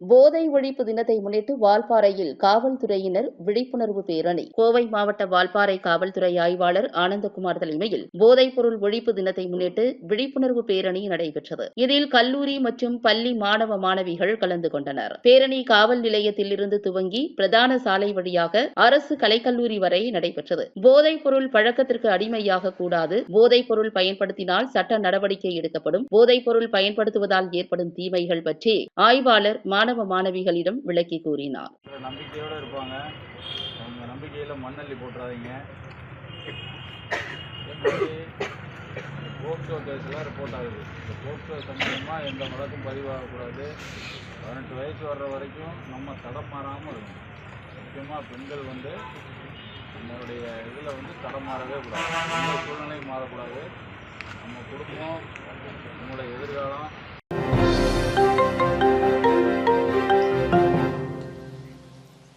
போதை ஒழிப்பு தினத்தை முன்னிட்டு வால்பாறையில் காவல்துறையினர் விழிப்புணர்வு பேரணி. கோவை மாவட்ட வால்பாறை காவல்துறை ஆய்வாளர் ஆனந்தகுமார் தலைமையில் போதைப் பொருள் ஒழிப்பு தினத்தை முன்னிட்டு விழிப்புணர்வு பேரணி நடைபெற்றது. இதில் கல்லூரி மற்றும் பள்ளி மாணவ மாணவிகள் கலந்து கொண்டனர். பேரணி காவல் நிலையத்தில் இருந்து துவங்கி பிரதான சாலை வழியாக அரசு கலைக்கல்லூரி வரை நடைபெற்றது. போதைப் பொருள் பழக்கத்திற்கு அடிமையாக கூடாது. போதைப் பொருள் பயன்படுத்தினால் சட்ட நடவடிக்கை எடுக்கப்படும். போதைப் பொருள் பயன்படுத்துவதால் ஏற்படும் தீமைகள் பற்றி ஆய்வாளர் மாணவ மாணவிகளிடம் விளக்கி கூறினார். சில நம்பிக்கையோடு இருப்பாங்க. அவங்க நம்பிக்கையில் மண்ணள்ளி போட்டுறாதீங்க. போக்சோ கேஸ்லாம் ரிப்போர்ட் ஆகுது. இந்த போக்சோ சம்பந்தமாக எந்த வழக்கும் பதிவாகக்கூடாது. பதினெட்டு வயசு வர்ற வரைக்கும் நம்ம தடம் மாறாமல் இருக்கணும். முக்கியமாக பெண்கள் வந்து நம்மளுடைய இதில் வந்து தடம் மாறவே கூடாது. நம்ம சூழ்நிலையும் மாறக்கூடாது. நம்ம குடும்பம் நம்மளுடைய